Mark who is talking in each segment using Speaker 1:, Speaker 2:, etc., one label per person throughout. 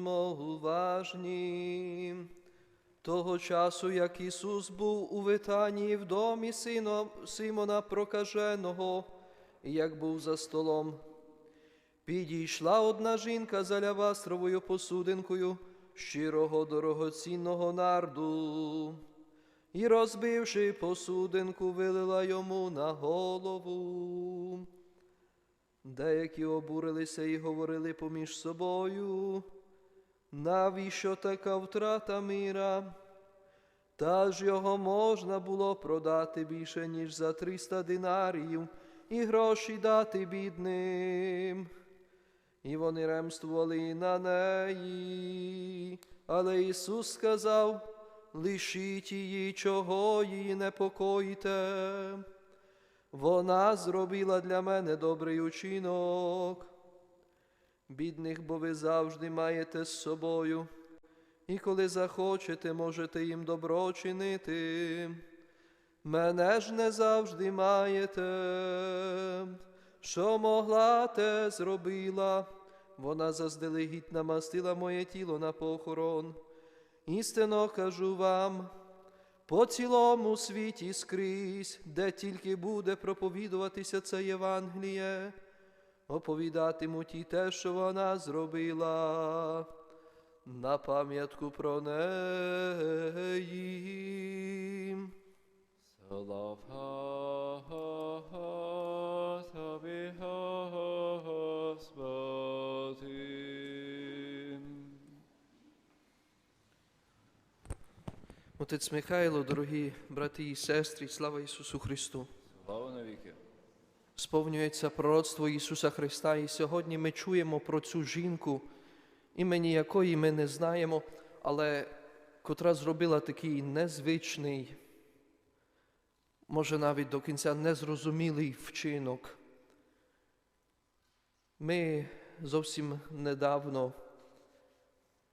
Speaker 1: Будьмо уважні. Того часу, як Ісус був у Витанії в домі сина Симона Прокаженого, як був за столом, підійшла одна жінка за лявастровою посудинкою щирого дорогоцінного нарду, і, розбивши посудинку, вилила йому на голову. Деякі обурилися і говорили поміж собою, навіщо така втрата міра? Та ж його можна було продати більше, ніж за 300 динарів, і гроші дати бідним. І вони ремствували на неї. Але Ісус сказав, лишіть її, чого її непокоїте. Вона зробила для мене добрий учинок. Бідних, бо ви завжди маєте з собою, і коли захочете, можете їм добро чинити. Мене ж не завжди маєте. Що могла, те зробила. Вона заздалегідь намастила моє тіло на похорон. Істинно кажу вам, по цілому світі скрізь, де тільки буде проповідуватися це Євангеліє, оповідатимуть і те, що вона зробила, на пам'ятку про неї.
Speaker 2: Слава тобі, Господи.
Speaker 1: Отець Михайло, дорогі брати і сестри, слава Ісусу Христу! Сповнюється пророцтво Ісуса Христа, і сьогодні ми чуємо про цю жінку, імені якої ми не знаємо, але котра зробила такий незвичний, може навіть до кінця незрозумілий вчинок. Ми зовсім недавно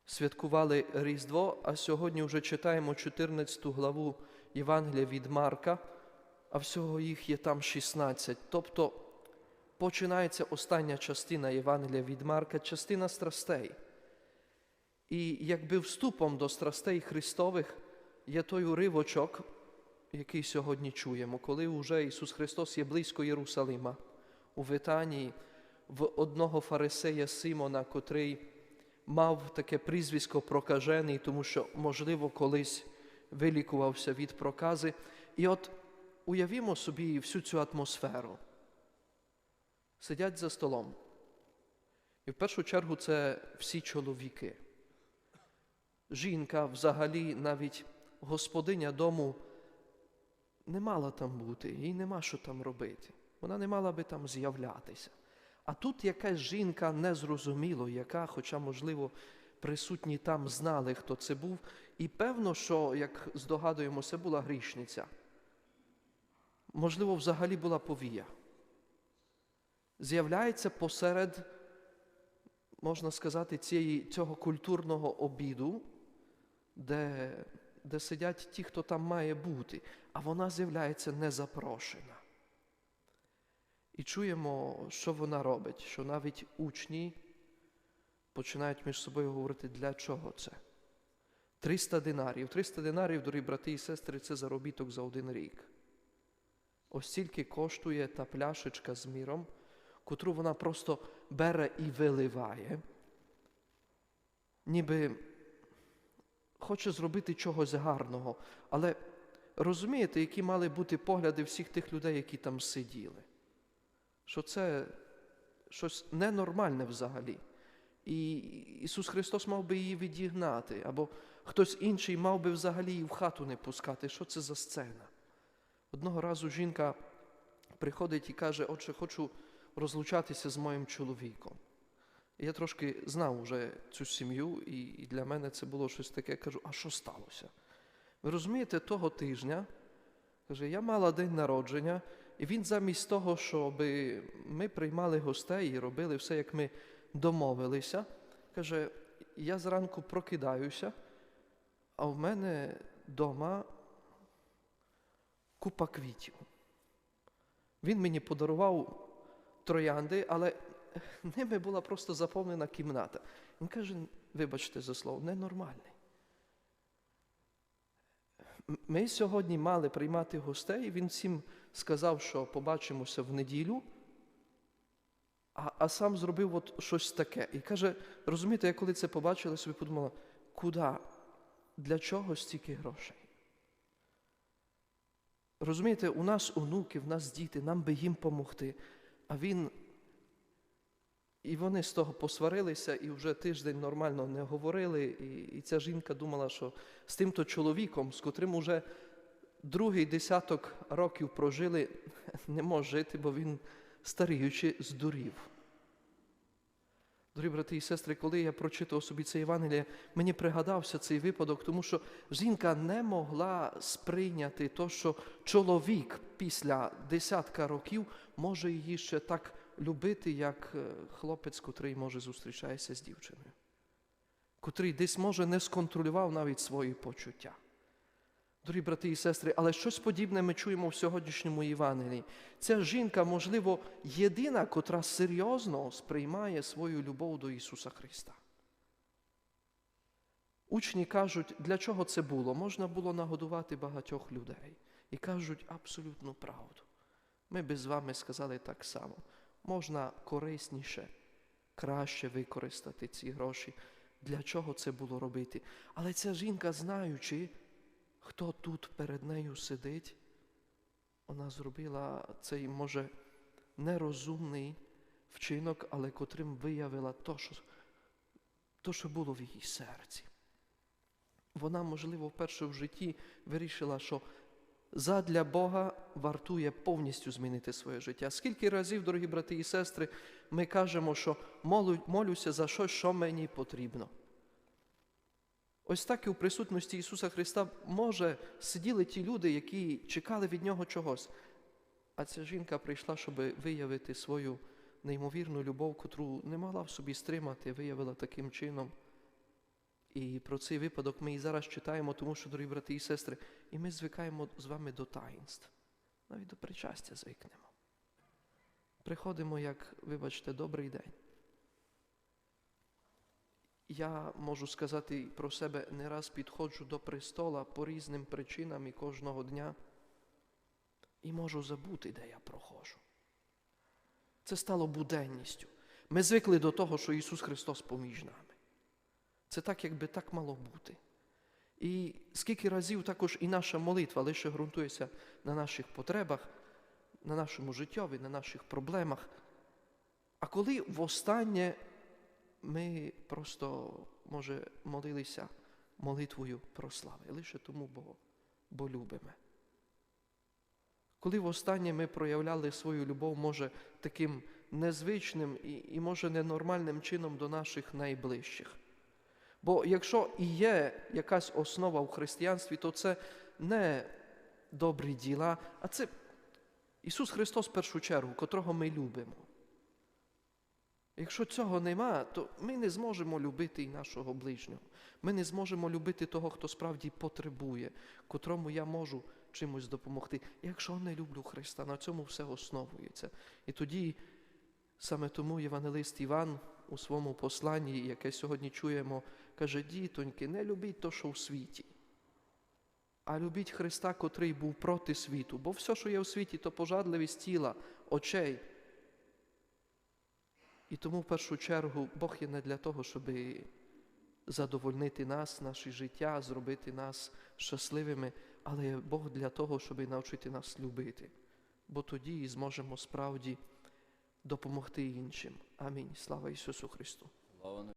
Speaker 1: святкували Різдво, а сьогодні вже читаємо 14 главу Євангелія від Марка, а всього їх є там 16. Тобто починається остання частина Євангелія від Марка, частина страстей. І якби вступом до страстей Христових є той уривочок, який сьогодні чуємо, коли вже Ісус Христос є близько Єрусалима, у Витанії, в одного фарисея Симона, котрий мав таке прізвисько прокажений, тому що, можливо, колись вилікувався від прокази. І от уявімо собі всю цю атмосферу. Сидять за столом. І в першу чергу це всі чоловіки. Жінка, взагалі, навіть господиня дому не мала там бути, їй нема що там робити. Вона не мала би там з'являтися. А тут якась жінка незрозуміло, яка, хоча, можливо, присутні там знали, хто це був, і певно, що, як здогадуємося, була грішниця. Можливо, взагалі була повія. З'являється посеред, можна сказати, цієї, цього культурного обіду, де, де сидять ті, хто там має бути, а вона з'являється незапрошена. І чуємо, що вона робить, що навіть учні починають між собою говорити, для чого це. 300 динарів. 300 динарів, дорогі брати і сестри, це заробіток за один рік. Ось коштує та пляшечка з міром, котру вона просто бере і виливає, ніби хоче зробити чогось гарного. Але розумієте, які мали бути погляди всіх тих людей, які там сиділи? Що це щось ненормальне взагалі. І Ісус Христос мав би її відігнати, або хтось інший мав би взагалі її в хату не пускати. Що це за сцена? Одного разу жінка приходить і каже, отче, хочу розлучатися з моїм чоловіком. Я трошки знав вже цю сім'ю, і для мене це було щось таке. Я кажу, а що сталося? Ви розумієте, того тижня, каже, я мала день народження, і він замість того, щоб ми приймали гостей і робили все, як ми домовилися, каже, я зранку прокидаюся, а в мене вдома купа квітів. Він мені подарував троянди, але ними була просто заповнена кімната. Він каже, вибачте за слово, ненормальний. Ми сьогодні мали приймати гостей, він всім сказав, що побачимося в неділю, а, а сам зробив от щось таке. І каже, розумієте, я коли це побачила, собі подумала, куди? Для чого стільки грошей? Розумієте, у нас онуки, в нас діти, нам би їм помогти. А він. І вони з того посварилися і вже тиждень нормально не говорили. І, і ця жінка думала, що з тим-то чоловіком, з котрим уже другий десяток років прожили, не може жити, бо він старіючи здурів. Дорогі брати і сестри, коли я прочитав собі це Євангеліє, мені пригадався цей випадок, тому що жінка не могла сприйняти то, що чоловік після десятка років може її ще так любити, як е, хлопець, котрий може зустрічається з дівчиною, котрий десь може не сконтролював навіть свої почуття. Дорогі брати і сестри, але щось подібне ми чуємо в сьогоднішньому Євангелії. Ця жінка, можливо, єдина, котра серйозно сприймає свою любов до Ісуса Христа. Учні кажуть, для чого це було? Можна було нагодувати багатьох людей. І кажуть абсолютну правду. Ми би з вами сказали так само. Можна корисніше, краще використати ці гроші. Для чого це було робити? Але ця жінка, знаючи, хто тут перед нею сидить, вона зробила цей, може, нерозумний вчинок, але котрим виявила то, що, то, що було в її серці. Вона, можливо, вперше в житті вирішила, що задля Бога вартує повністю змінити своє життя. Скільки разів, дорогі брати і сестри, ми кажемо, що молю, молюся за щось, що мені потрібно. Ось так і у присутності Ісуса Христа може сиділи ті люди, які чекали від Нього чогось. А ця жінка прийшла, щоб виявити свою неймовірну любов, котру не могла в собі стримати, виявила таким чином. І про цей випадок ми і зараз читаємо, тому що, дорогі брати і сестри, і ми звикаємо з вами до таїнств, навіть до причастя звикнемо. Приходимо, як, вибачте, добрий день. Я можу сказати про себе, не раз підходжу до престола по різним причинам і кожного дня і можу забути, де я проходжу. Це стало буденністю. Ми звикли до того, що Ісус Христос поміж нами. Це так, якби так мало бути. І скільки разів також і наша молитва лише ґрунтується на наших потребах, на нашому життєві, на наших проблемах. А коли востаннє ми просто, може, молилися молитвою про слави, лише тому, бо, бо любимо. Коли востаннє ми проявляли свою любов, може, таким незвичним і, і може, ненормальним чином до наших найближчих. Бо якщо і є якась основа в християнстві, то це не добрі діла, а це Ісус Христос в першу чергу, котрого ми любимо. Якщо цього нема, то ми не зможемо любити і нашого ближнього. Ми не зможемо любити того, хто справді потребує, котрому я можу чимось допомогти. Якщо не люблю Христа, на цьому все основується. І тоді саме тому Євангелист Іван у своєму посланні, яке сьогодні чуємо, каже: дітоньки, не любіть то, що в світі, а любіть Христа, котрий був проти світу. Бо все, що є в світі, то пожадливість тіла, очей. І тому в першу чергу Бог є не для того, щоб задовольнити нас, наше життя, зробити нас щасливими, але Бог для того, щоб навчити нас любити. Бо тоді і зможемо справді допомогти іншим. Амінь. Слава Ісусу Христу!